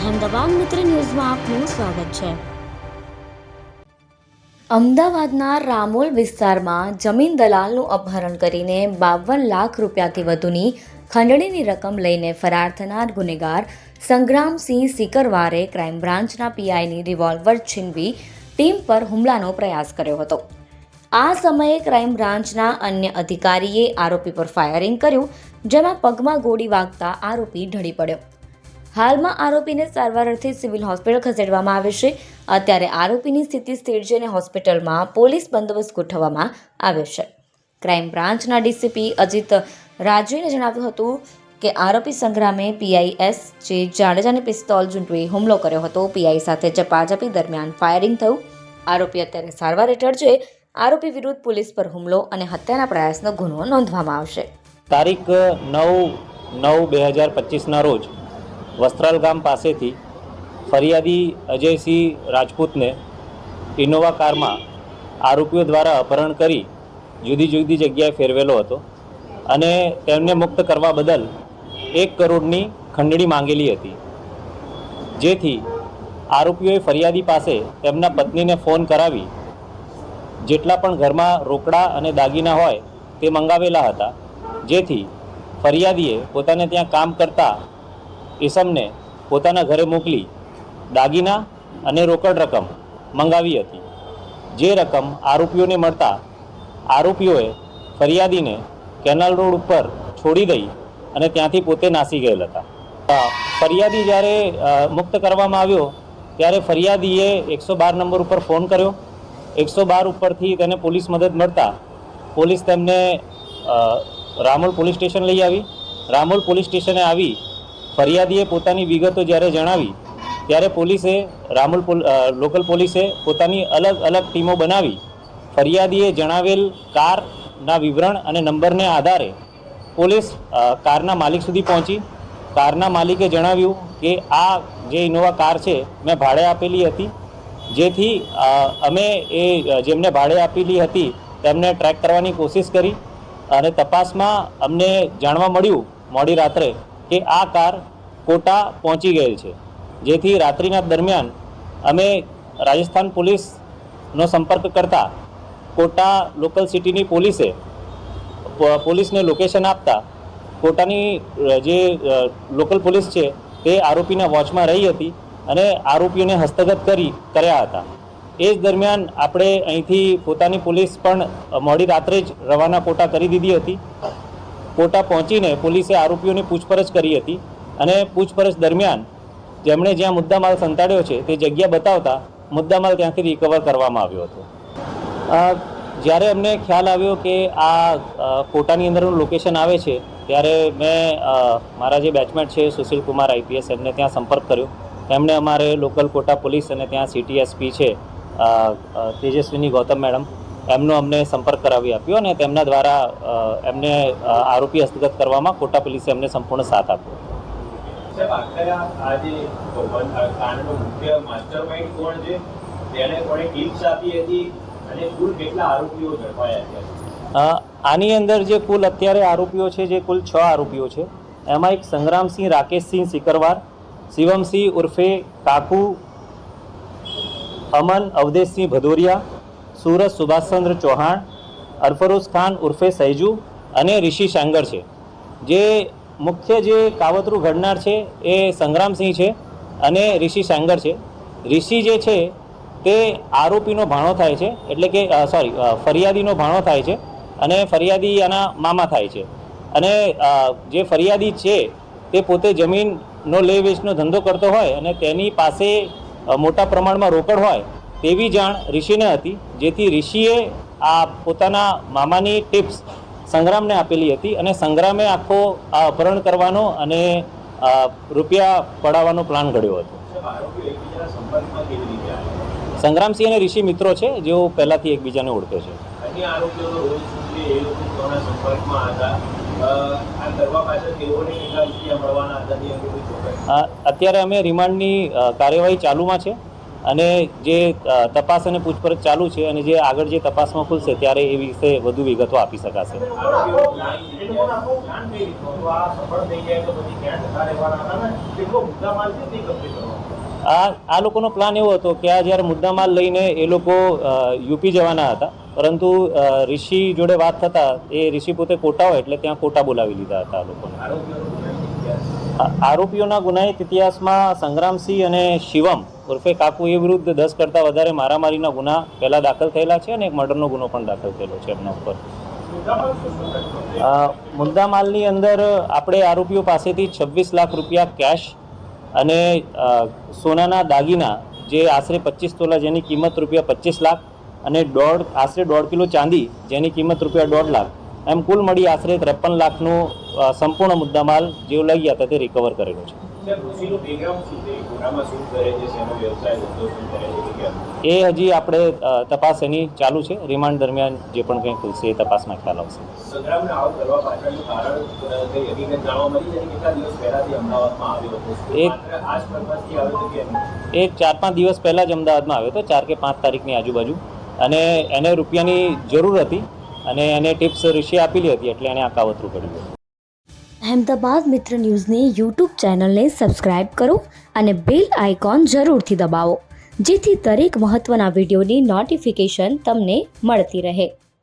અહેમદાબાદ મિત્ર ન્યૂઝમાં આપનું સ્વાગત છે. અમદાવાદના રામોલ વિસ્તારમાં જમીન દલાલનું અપહરણ કરીને બાવન લાખ રૂપિયાથી વધુની ખંડણીની રકમ લઈને ફરાર થનાર ગુનેગાર સંગ્રામસિંહ સિકરવારે ક્રાઇમ બ્રાન્ચના પીઆઈની રિવોલ્વર છીનવી ટીમ પર હુમલાનો પ્રયાસ કર્યો હતો. આ સમયે ક્રાઇમ બ્રાન્ચના અન્ય અધિકારીએ આરોપી પર ફાયરિંગ કર્યું, જેમાં પગમાં ગોળી વાગતા આરોપી ઢળી પડ્યો. હાલમાં આરોપીને સારવાર અર્થે સિવિલ હોસ્પિટલ ખસેડવામાં આવે છે. અત્યારે આરોપીની સ્થિતિ સ્થિર અને હોસ્પિટલમાં પોલીસ બંદોબસ્ત ગોઠવવામાં આવ્યો છે. ક્રાઇમ બ્રાન્ચના ડીસીપી અજીત રાજુએ જણાવ્યું હતું કે આરોપી સંગ્રામે પીઆઈએસ જે જાડેજાને પિસ્તોલ ઝૂંટવી હુમલો કર્યો હતો. પીઆઈ સાથે ઝપાઝપી દરમિયાન ફાયરિંગ થયું. આરોપી અત્યારે સારવાર હેઠળ છે. આરોપી વિરુદ્ધ પોલીસ પર હુમલો અને હત્યાના પ્રયાસનો ગુનો નોંધવામાં આવશે. તારીખ નવ નવ બે હજાર પચીસના રોજ વસ્ત્રાલ ગામ પાસેથી ફરિયાદી અજયસિંહ રાજપૂતને ઇનોવા કારમાં આરોપીઓ દ્વારા અપહરણ કરી જુદી જુદી જગ્યાએ ફેરવેલો હતો અને તેમને મુક્ત કરવા બદલ એક કરોડની ખંડણી માંગેલી હતી. જેથી આરોપીઓએ ફરિયાદી પાસે તેમના પત્નીને ફોન કરાવી જેટલા પણ ઘરમાં રોકડા અને દાગીના હોય તે મંગાવેલા હતા. જેથી ફરિયાદીએ પોતાને ત્યાં કામ કરતા ઈસમને પોતાના ઘરે મોકલી દાગીના અને રોકડ રકમ મંગાવી હતી. જે રકમ આરોપીઓને મળતા આરોપીઓએ ફરિયાદીને કેનાલ રોડ ઉપર છોડી દઈ અને ત્યાંથી પોતે નાસી ગયેલ હતા. ફરિયાદી જ્યારે મુક્ત કરવામાં આવ્યો, ત્યારે ફરિયાદીએ એકસો બાર નંબર ઉપર ફોન કર્યો. એકસો બાર ઉપરથી તેને પોલીસ મદદ મળતા પોલીસ તેમને રામોલ પોલીસ સ્ટેશન લઈ આવી. રામોલ પોલીસ સ્ટેશને આવી ફરિયાદીએ પોતાની વિગતો જ્યારે જણાવી, ત્યારે પોલીસે રામુલ લોકલ પોલીસે પોતાની અલગ અલગ ટીમો બનાવી, ફરિયાદીએ જણાવેલ કારના વિવરણ અને નંબરને આધારે પોલીસ કારના માલિક સુધી પહોંચી. કારના માલિકે જણાવ્યું કે આ જે ઇનોવા કાર છે, મેં ભાડે આપેલી હતી. જેથી અમે એ જેમને ભાડે આપેલી હતી, તેમને ટ્રેક કરવાની કોશિશ કરી અને તપાસમાં અમને જાણવા મળ્યું. મોડી રાત્રે કે આ કાર કોટા પહોંચી ગયેલ છે. જેથી રાત્રિના દરમિયાન અમે રાજસ્થાન પોલીસનો સંપર્ક કરતા કોટા લોકલ સિટીની પોલીસે પોલીસને લોકેશન આપતા કોટાની જે લોકલ પોલીસ છે તે આરોપીના વોચમાં રહી હતી અને આરોપીઓને હસ્તગત કરી કર્યા હતા. એ જ દરમિયાન આપણે અહીંથી પોતાની પોલીસ પણ મોડી રાત્રે જ રવાના કોટા કરી દીધી હતી. કોટા પહોંચીને પોલીસે આરોપીઓની પૂછપરછ કરી હતી અને પૂછપરછ દરમિયાન જેમણે જ્યાં મુદ્દામાલ સંતાડ્યો છે તે જગ્યા બતાવતા મુદ્દામાલ ત્યાંથી રિકવર કરવામાં આવ્યો હતો. જ્યારે અમને ખ્યાલ આવ્યો કે આ કોટાની અંદરનું લોકેશન આવે છે, ત્યારે મેં મારા જે બેચમેટ છે સુશીલ કુમાર આઈપીએસ એમને ત્યાં સંપર્ક કર્યો. એમણે અમારે લોકલ કોટા પોલીસ અને ત્યાં સિટી એસપી છે તેજસ્વીની ગૌતમ મેડમ એમનો અમને સંપર્ક કરાવી આપ્યો અને તેમના દ્વારા એમને આરોપી હસ્તગત કરવામાં કોટા પોલીસે અમને સંપૂર્ણ સાથ આપ્યો. આની અંદર જે કુલ અત્યારે આરોપીઓ છે જે કુલ છ આરોપીઓ છે એમાં એક સંગ્રામસિંહ રાકેશસિંહ સિકરવાર શિવમસિંહ ઉર્ફે કાકુ અમન અવધેશસિંહ ભદોરિયા સુરજ સુભાષચંદ્ર ચૌહાણ, અરફરોઝ ખાન ઉર્ફે સૈજુ અને ઋષિ શાંગર છે. જે મુખ્ય જે કાવતરું ઘડનાર છે એ સંગ્રામસિંહ છે અને ઋષિ શાંગર છે. ઋષિ જે છે તે આરોપીનો ભાણો થાય છે, એટલે કે સોરી ફરિયાદીનો ભાણો થાય છે અને ફરિયાદી આના મામા થાય છે. અને જે ફરિયાદી છે તે પોતે જમીનનો લે વેચનો ધંધો કરતો હોય અને તેની પાસે મોટા પ્રમાણમાં રોકડ હોય તેવી જાણ ઋષિને હતી જેથી ઋષિએ આ પોતાના મામાની ટિપ્સ સંગ્રામને આપેલી હતી અને સંગ્રામે આખો આ અપહરણ કરવાનો અને રૂપિયા પડાવવાનો પ્લાન ઘડ્યો હતો. સંગ્રામસિંહ અને ઋષિ મિત્રો છે જેઓ પહેલાંથી એકબીજાને ઓળખે છે. અત્યારે અમે રિમાન્ડની કાર્યવાહી ચાલુમાં છે. અને જે તપાસ અને પૂછપરછ ચાલુ છે અને જે આગળ જે તપાસમાં ખુલશે ત્યારે એ વિશે વધુ વિગતો આપી શકાશે. આ આ લોકોનો પ્લાન એવો હતો કે આ જ્યારે મુદ્દામાલ લઈને એ લોકો યુપી જવાના હતા, પરંતુ ઋષિ જોડે વાત થતાં એ ઋષિ પોતે કોટા હોય એટલે ત્યાં કોટા બોલાવી લીધા હતા આ લોકોને. આરોપીઓનો ગુનાહિત ઇતિહાસમાં સંગ્રામસિંહ અને શિવમ ઉર્ફે કાકુ એ વિરુદ્ધ દસ કરતાં વધારે મારામારીના ગુના પહેલાં દાખલ થયેલા છે અને એક મર્ડરનો ગુનો પણ દાખલ થયેલો છે એમના ઉપર. મુદ્દામાલની અંદર આપણે આરોપીઓ પાસેથી છવ્વીસ લાખ રૂપિયા કેશ અને સોનાના દાગીના જે આશરે પચીસ તોલા જેની કિંમત રૂપિયા પચીસ લાખ અને દોઢ, આશરે દોઢ કિલો ચાંદી જેની કિંમત રૂપિયા દોઢ લાખ એમ કુલ મળી આશરે ત્રેપન લાખનું સંપૂર્ણ મુદ્દામાલ જેઓ લઈ ગયા તે રિકવર કરેલો છે? એ હજી આપણે તપાસ એની ચાલુ છે. રિમાન્ડ દરમિયાન જે પણ કંઈ ખુલશે એ તપાસમાં ખ્યાલ આવશે? એ ચાર પાંચ દિવસ પહેલાં જ અમદાવાદમાં આવ્યો હતો ચાર કે પાંચ તારીખની આજુબાજુ. અને એને રૂપિયાની જરૂર હતી. અને એને ટિપ્સ ઋષિ આપેલી હતી એટલે એને આ કાવતરું કર્યું અહેમદાબાદ મિત્ર ન્યૂઝની યુટ્યુબ ચેનલને સબસ્ક્રાઇબ કરો અને બેલ આઇકોન જરૂરથી દબાવો, જેથી દરેક મહત્ત્વના વિડીયોની નોટિફિકેશન તમને મળતી રહે.